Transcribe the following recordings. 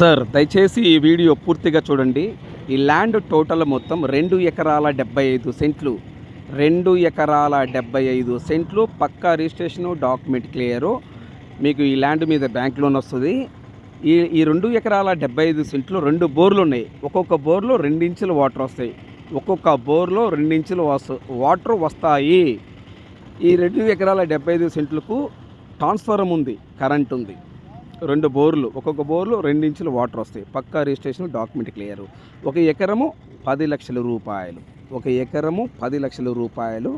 Sir దయచేసి ఈ video పూర్తిగా చూడండి. ఈ ల్యాండ్ టోటల్ మొత్తం రెండు ఎకరాల డెబ్బై ఐదు సెంట్లు. రెండు ఎకరాల డెబ్బై ఐదు సెంట్లు. పక్కా రిజిస్ట్రేషను డాక్యుమెంట్ క్లియరు. మీకు ఈ ల్యాండ్ మీద బ్యాంక్ లోన్ వస్తుంది. ఈ ఈ రెండు ఎకరాల డెబ్బై ఐదు సెంట్లు రెండు బోర్లు ఉన్నాయి. ఒక్కొక్క బోర్లో రెండించులు వాటర్ వస్తాయి. ఒక్కొక్క బోర్లో రెండించులు వస్త వాటర్ వస్తాయి. ఈ రెండు ఎకరాల డెబ్బై ఐదు సెంట్లకు ట్రాన్స్ఫారం ఉంది కరెంట్ ఉంది. రెండు బోర్లు ఒక్కొక్క బోర్లు రెండించులు వాటర్ వస్తాయి. పక్కా రిజిస్ట్రేషన్ డాక్యుమెంట్ క్లియర్ ఒక ఎకరము పది లక్షల రూపాయలు. ఒక ఎకరము పది లక్షల రూపాయలు.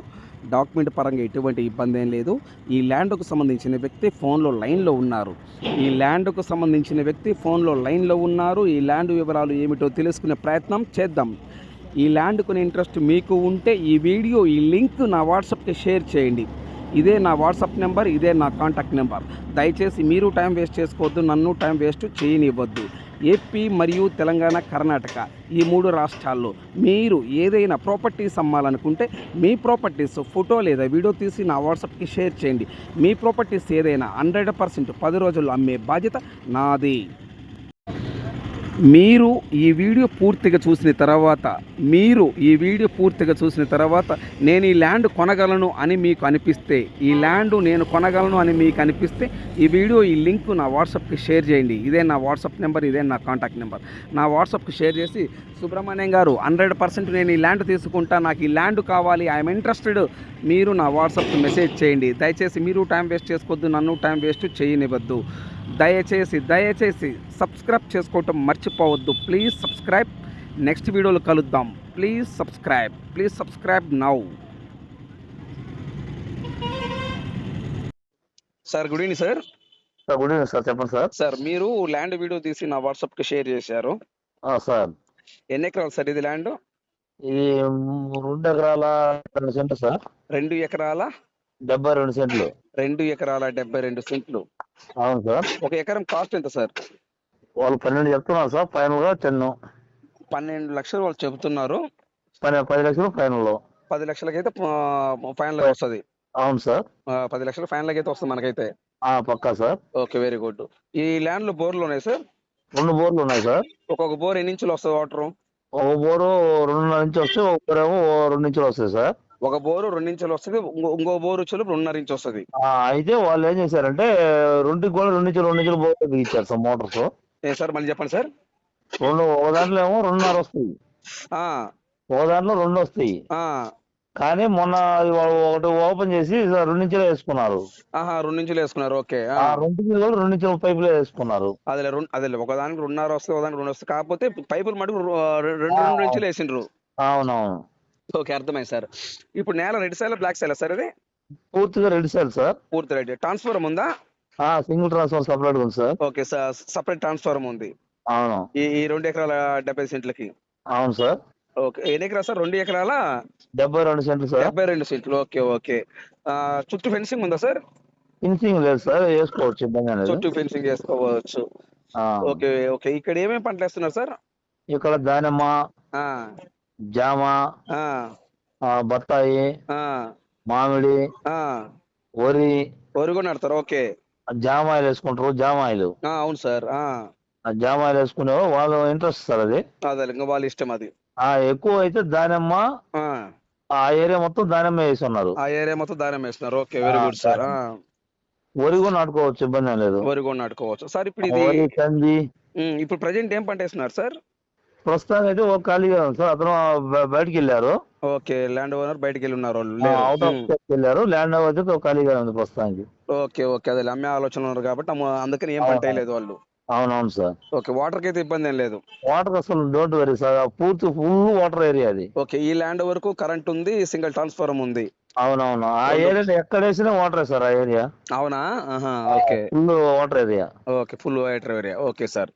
డాక్యుమెంట్ పరంగా ఎటువంటి ఇబ్బంది ఏం లేదు. ఈ ల్యాండ్కు సంబంధించిన వ్యక్తి ఫోన్లో లైన్లో ఉన్నారు. ఈ ల్యాండ్కు సంబంధించిన వ్యక్తి ఫోన్లో లైన్లో ఉన్నారు. ఈ ల్యాండ్ వివరాలు ఏమిటో తెలుసుకునే ప్రయత్నం చేద్దాం. ఈ ల్యాండ్ కొనే ఇంట్రెస్ట్ మీకు ఉంటే ఈ వీడియో ఈ లింక్ నా వాట్సాప్కి షేర్ చేయండి. ఇదే నా వాట్సాప్ నెంబర్ ఇదే నా కాంటాక్ట్ నెంబర్. దయచేసి మీరు టైం వేస్ట్ చేసుకోవద్దు నన్ను టైం వేస్ట్ చేయనివ్వద్దు. ఏపీ మరియు తెలంగాణ కర్ణాటక ఈ మూడు రాష్ట్రాల్లో మీరు ఏదైనా ప్రాపర్టీస్ అమ్మాలనుకుంటే మీ ప్రాపర్టీస్ ఫోటో లేదా వీడియో తీసి నా వాట్సాప్కి షేర్ చేయండి. మీ ప్రాపర్టీస్ ఏదైనా హండ్రెడ్ పర్సెంట్ పది రోజుల్లో అమ్మే బాధ్యత నాది. మీరు ఈ వీడియో పూర్తిగా చూసిన తర్వాత మీరు ఈ వీడియో పూర్తిగా చూసిన తర్వాత నేను ఈ ల్యాండ్ కొనగలను అని మీకు అనిపిస్తే ఈ ల్యాండ్ నేను కొనగలను అని మీకు అనిపిస్తే ఈ వీడియో ఈ లింక్ నా వాట్సాప్కి షేర్ చేయండి. ఇదే నా వాట్సాప్ నెంబర్ ఇదే నా కాంటాక్ట్ నెంబర్. నా వాట్సాప్కి షేర్ చేసి సుబ్రహ్మణ్యం గారు హండ్రెడ్ పర్సెంట్ నేను ఈ ల్యాండ్ తీసుకుంటా నాకు ఈ ల్యాండ్ కావాలి ఐఎమ్ ఇంట్రెస్టెడ్. మీరు నా వాట్సాప్కి మెసేజ్ చేయండి. దయచేసి మీరు టైం వేస్ట్ చేసుకోవద్దు నన్ను టైం వేస్ట్ చేయనివ్వద్దు. దయచేసి దయచేసి సబ్స్క్రైబ్ చేసుకోవటం మర్చిపోవద్దు. ప్లీజ్ సబ్స్క్రైబ్ నెక్స్ట్ వీడియోలో కలుద్దాం. Please subscribe please subscribe now sir good evening sir sir good evening sir చెప్పండి సార్ సార్ మీరు ల్యాండ్ వీడియో తీసి నా వాట్సాప్కి షేర్ చేశారు. ఆ, సార్ ఎన్ని ఎకరాలు సార్ ఇది ల్యాండ్ ఇది రెండు ఎకరాల రెండు సెంట్లు సార్ రెండు ఎకరాల? డెబ్బై రెండు సెంట్లు. రెండు ఎకరాల డెబ్బై రెండు సెంట్లు. అవును సార్ ఒక ఎకరం కాస్ట్ ఎంత సార్ వాళ్ళు పన్నెండు చెప్తున్నారు సార్ ఫైనల్గా టెన్ పన్నెండు లక్షలు వాళ్ళు చెబుతున్నారు. పది లక్షలు ఫైనల్లో పది లక్షలకైతే ఫైనల్ వస్తుంది. అవును సార్. పది లక్షల ఫైనల్ అయితే వస్తుంది మనకైతే. ఆ పక్కా సార్. Okay very good. ఈ ల్యాండ్లో బోర్లు ఉన్నాయి సార్? రెండు బోర్లు ఉన్నాయి సార్. ఒక్కొక్క బోర్ ఎన్ని ఇంచులు వస్తుంది వాటర్ ఒక బోరు రెండున్నర నుంచి వస్తే ఒక బోరేమో రెండు ఇంచులు వస్తాయి సార్. ఒక బోరు రెండు ఇంచులు వస్తుంది ఇంకో- బోరు వచ్చి రెండున్నర ఇంచు వస్తుంది. అయితే వాళ్ళు ఏం చేశారంటే రెండుకి కూడా రెండు ఇంచులు రెండు ఇంచులు బోర్ బిగించారు సార్ మోటార్స్. ఏ సార్ మళ్ళీ చెప్పండి సార్. రెండు ఒక దాంట్లో ఏమో రెండున్నర వస్తాయి. ఆ, ఒక దాంట్లో రెండు వస్తాయి. ఆ, కానీ మొన్న అది వాళ్ళు ఒకటి ఓపెన్ చేసి రెండు ఇంచులు వేసుకున్నారు. ఆహా రెండు ఇంచులు వేసుకున్నారు. ఓకే. ఆ. ఆ రెండు కూడా రెండు ఇంచుల పైపులు వేసుకున్నారు. అదేలే రెండు అదేలే ఒక దానికి రెండున్నర వస్తుంది ఒక దానికి రెండు వస్తుంది కాకపోతే పైపులు మటుకు రెండు రెండు ఇంచులు వేసిండ్రు. అవునవును. ఓకే అర్థమైంది సార్. ఇప్పుడు నేల red side black side sir ఇది? పూర్తిగా రెడ్ సార్. పూర్తి రెడ్. ట్రాన్స్ఫార్మర్ ఉందా? సింగిల్ ట్రాన్స్ఫర్ సపరేట్ ఉంది sir. Okay sir separate transformer ఉంది. అవును. ఈ ఈ రెండు ఎకరాల డెబ్బై సెంట్లకి. అవును సార్. ఓకే ఎన్ని ఎకరాలు సార్? రెండు ఎకరాల? డెబ్బై రెండు సెంట్లు సార్. డెబ్బై రెండు సెంట్లు. Okay okay. చుట్టూ ఫెన్సింగ్ ఉందా సార్? ఫినిషింగ్ లేదు సార్ వేసుకోవచ్చు ఇబ్బంది అనేది చుట్టూ ఫెన్సింగ్ చేసుకోవచ్చు. ఆ. Okay okay. ఇక్కడ ఏమేమి పంటలు వేస్తున్నారు సార్? ఇక్కడ దానిమ్మ ఆ, జామ ఆ, ఆ, బత్తాయి ఆ, మామిడి ఆ. వరి. వరి కూడా నడతారు ఓకే. జామాయిలు వేసుకుంటారు జామాయిలు ఆ, అవును సార్ ఆ, ఆ జామాయిలు వేసుకునే వాళ్ళ ఇంట్రెస్ట్ సార్ అది. అదే ఇంకా వాళ్ళ ఇష్టం అది. ఆ ఎక్కువ అయితే దానిమ్మ ఆ, ఏరియా మొత్తం దానిమ్మ వేసి ఉన్నారు ఆ ఏరియా మొత్తం దానం వేస్తున్నారు. ఓకే వెరీ గుడ్ సార్ వరి కూడా నాటుకోవచ్చు ఇబ్బంది లేదు. వరి కూడా నాటుకోవచ్చు. సార్ ఇప్పుడు ఇది కంది. ఇప్పుడు ప్రజెంట్ ఏం పంట వేస్తున్నారు సార్? ప్రస్తుతానికి అయితే ఒక ఖాళీగా ఉంది సార్. అతను బయటికి వెళ్ళారు. ఓకే ల్యాండ్ ఓనర్ బయటికి వెళ్ళి ఉన్నారు వాళ్ళు. అవుట్ ఆఫ్ స్టేట్ వెళ్ళారు. ల్యాండ్ అయితే ఒక ఖాళీగా ఉంది ప్రస్తుతానికి. Okay okay. అదే అమ్మే ఆలోచన ఉన్నారు కాబట్టి అమ్మ- అందుకని ఏం పంట వేయలేదు వాళ్ళు. అవునవును సార్. ఓకే వాటర్కి అయితే ఇబ్బంది ఏం లేదు. వాటర్ అసలు డోంట్ వెరీ సార్. పూర్తి ఫుల్ వాటర్ ఏరియా అది. ఓకే ఈ ల్యాండ్ వరకు కరెంట్ ఉంది సింగిల్ ట్రాన్స్ఫార్మ్ ఉంది. అవునవును. ఆ ఏరియా ఎక్కడ వేసినా వాటర్ సార్ ఆ ఏరియా. అవునా? Okay. Full water area. Okay full white area. Okay sir.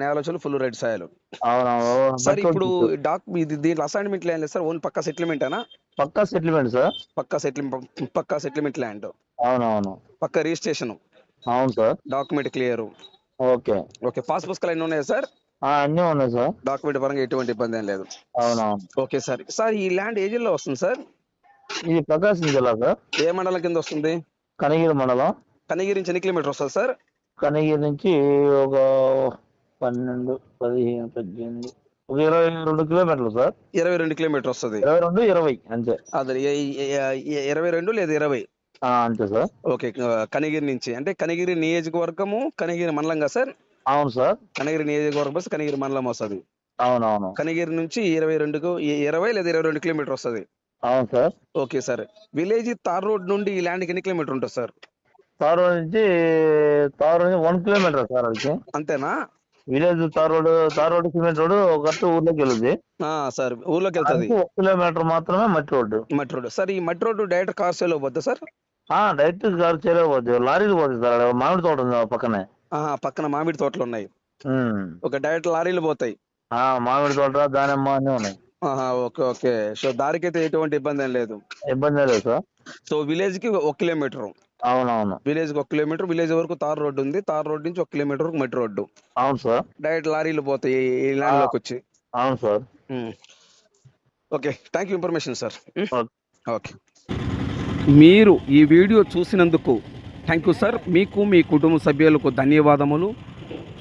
నేలొచ్చులు full red సాయలు. అవునవును సార్ ఇప్పుడు డాక్ ఇది దీంట్లో అసైన్మెంట్ ల్యాండ్ లేదు సార్ ఓన్లీ పక్కా సెటిల్మెంట్ అనా పక్కా సెటిల్మెంట్ సార్. పక్కా సెటిల్మెంట్ పక్కా సెటిల్మెంట్ ల్యాండ్ అవునవును. పక్కా రిజిస్ట్రేషన్ అవును sir. Document clear okay. Okay pass పుస్తకాలు ఎన్ని ఉన్నాయి సార్? అన్నీ ఉన్నాయి సార్. డాక్యుమెంట్ పరంగా ఎటువంటి ఇబ్బంది ఏం లేదు. అవునవును. Okay sir. సార్ ఈ ల్యాండ్ ఏ జిల్లా వస్తుంది సార్? ఇది ప్రకాశం జిల్లా సార్ ఏ మండలం కింద వస్తుంది? కనగిరి మండలం. కనిగిరి నుంచి ఎన్ని కిలోమీటర్ వస్తుంది సార్? కనగిరి నుంచి ఒక పన్నెండు పదిహేను పద్దెనిమిది ఒక ఇరవై రెండు కిలోమీటర్లు సార్. ఇరవై రెండు కిలోమీటర్ వస్తుంది. ఇరవై రెండు ఇరవై అంతే. అదే ఇరవై రెండు లేదా ఇరవై? అంతే సార్. ఓకే కనిగిరి నుంచి. అంటే కనిగిరి నియోజకవర్గము కనిగిరి మండలం కదా సార్? అవును సార్. కనిగిరి నియోజకవర్గం బస్ కనిగిరి మండలం వస్తుంది. అవునవును. కనిగిరి నుంచి ఇరవై రెండుకు ఇరవై లేదా ఇరవై రెండు కిలోమీటర్ వస్తుంది. అవును sir. Okay sir. Village tar road నుండి ఈ ల్యాండ్కి ఎన్ని కిలోమీటర్ ఉంటుంది సార్? తార్ రోడ్ నుంచి tar road one kilometre sir అది అంతేనా? Village tar road tar road cement road correct ఊర్లోకి వెళ్తుంది. ఆ, సార్. ఊర్లోకి వెళ్తుంది. ఒక కిలోమీటర్ మాత్రమే మట్టి రోడ్డు. మట్టి రోడ్ సార్ ఈ మట్టి రోడ్డు డైరెక్ట్ కార్ సేల్ పోద్దా సార్? డైరెక్ట్ కార్ చేయలేకపోతే లారీలు పోతుంది సార్. మామిడి తోట ఉంది పక్కనే. పక్కన మామిడి తోటలు ఉన్నాయి. ఒక డైరెక్ట్ లారీలు పోతాయి. ఆ మామిడి తోట దానిమ్మ అన్నీ ఉన్నాయి. Okay okay. సో దారికైతే ఎటువంటి ఇబ్బంది ఏం లేదు. ఇబ్బంది లేదు సార్. సో విలేజ్కి ఒక కిలోమీటర్. అవునవును. విలేజ్ ఒక కిలోమీటర్ విలేజ్ వరకు తార్ రోడ్డు ఉంది. తార్ రోడ్ నుంచి ఒక కిలోమీటర్ వరకు మట్టి రోడ్డు. అవును సార్. డైరెక్ట్ లారీలు పోతాయి ఈ- ల్యాండ్లోకి వచ్చి. అవును sir. Okay thank you information sir. Okay. మీరు ఈ వీడియో చూసినందుకు థ్యాంక్ యూ సార్ మీకు మీ కుటుంబ సభ్యులకు ధన్యవాదములు.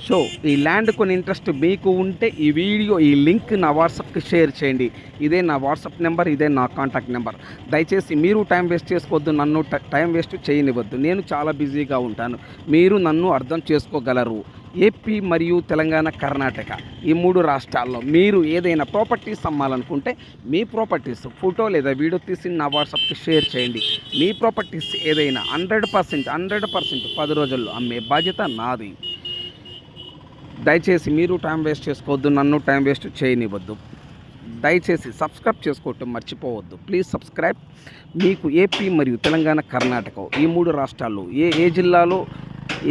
సో ఈ ల్యాండ్ కొన్ని ఇంట్రెస్ట్ మీకు ఉంటే ఈ వీడియో ఈ లింక్ నా వాట్సాప్కి షేర్ చేయండి. ఇదే నా వాట్సాప్ నెంబర్ ఇదే నా కాంటాక్ట్ నెంబర్. దయచేసి మీరు టైం వేస్ట్ చేసుకోవద్దు నన్ను ట- టైం వేస్ట్ చేయనివ్వద్దు. నేను చాలా బిజీగా ఉంటాను. మీరు నన్ను అర్థం చేసుకోగలరు. ఏపీ మరియు తెలంగాణ కర్ణాటక ఈ మూడు రాష్ట్రాల్లో మీరు ఏదైనా ప్రాపర్టీస్ అమ్మాలనుకుంటే మీ ప్రాపర్టీస్ ఫోటో లేదా వీడియో తీసి నా వాట్సాప్కి షేర్ చేయండి. మీ ప్రాపర్టీస్ ఏదైనా హండ్రెడ్ పర్సెంట్ హండ్రెడ్ పర్సెంట్ పది రోజుల్లో అమ్మే బాధ్యత నాది. దయచేసి మీరు టైం వేస్ట్ చేసుకోవద్దు నన్ను టైం వేస్ట్ చేయనివ్వద్దు. దయచేసి సబ్స్క్రైబ్ చేసుకోవటం మర్చిపోవద్దు. ప్లీజ్ సబ్స్క్రైబ్ మీకు ఏపీ మరియు తెలంగాణ కర్ణాటక ఈ మూడు రాష్ట్రాల్లో ఏ ఏ జిల్లాలో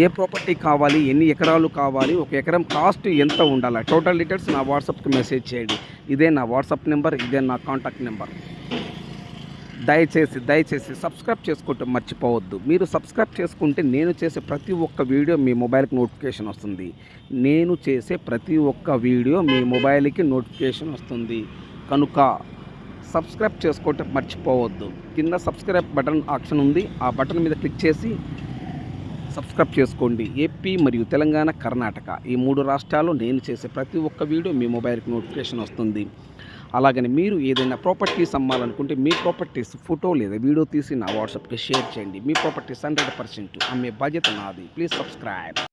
ఏ ప్రాపర్టీ కావాలి ఎన్ని ఎకరాలు కావాలి ఒక ఎకరం కాస్ట్ ఎంత ఉండాలి? టోటల్ డీటెయిల్స్ నా వాట్సాప్కి మెసేజ్ చేయండి. ఇదే నా వాట్సాప్ నెంబర్ ఇదే నా కాంటాక్ట్ నెంబర్ దయచేసి దయచేసి సబ్స్క్రైబ్ చేసుకోవటం మర్చిపోవద్దు. మీరు సబ్స్క్రైబ్ చేసుకుంటే నేను చేసే ప్రతి ఒక్క వీడియో మీ మొబైల్కి నోటిఫికేషన్ వస్తుంది. నేను చేసే ప్రతి ఒక్క వీడియో మీ మొబైల్కి నోటిఫికేషన్ వస్తుంది. కనుక సబ్స్క్రైబ్ చేసుకోవటం మర్చిపోవద్దు. కింద సబ్స్క్రైబ్ బటన్ ఆప్షన్ ఉంది. ఆ బటన్ మీద క్లిక్ చేసి సబ్స్క్రైబ్ చేసుకోండి. ఏపీ మరియు తెలంగాణ కర్ణాటక ఈ మూడు రాష్ట్రాల్లో నేను చేసే ప్రతి ఒక్క వీడియో మీ మొబైల్కి నోటిఫికేషన్ వస్తుంది. అలాగని మీరు ఏదైనా ప్రాపర్టీస్ అమ్మాలనుకుంటే మీ ప్రాపర్టీస్ ఫోటో లేదా వీడియో తీసి నా వాట్సాప్కి షేర్ చేయండి. మీ ప్రాపర్టీస్ హండ్రెడ్ పర్సెంట్ అమ్మే బాధ్యత నాది. Please subscribe.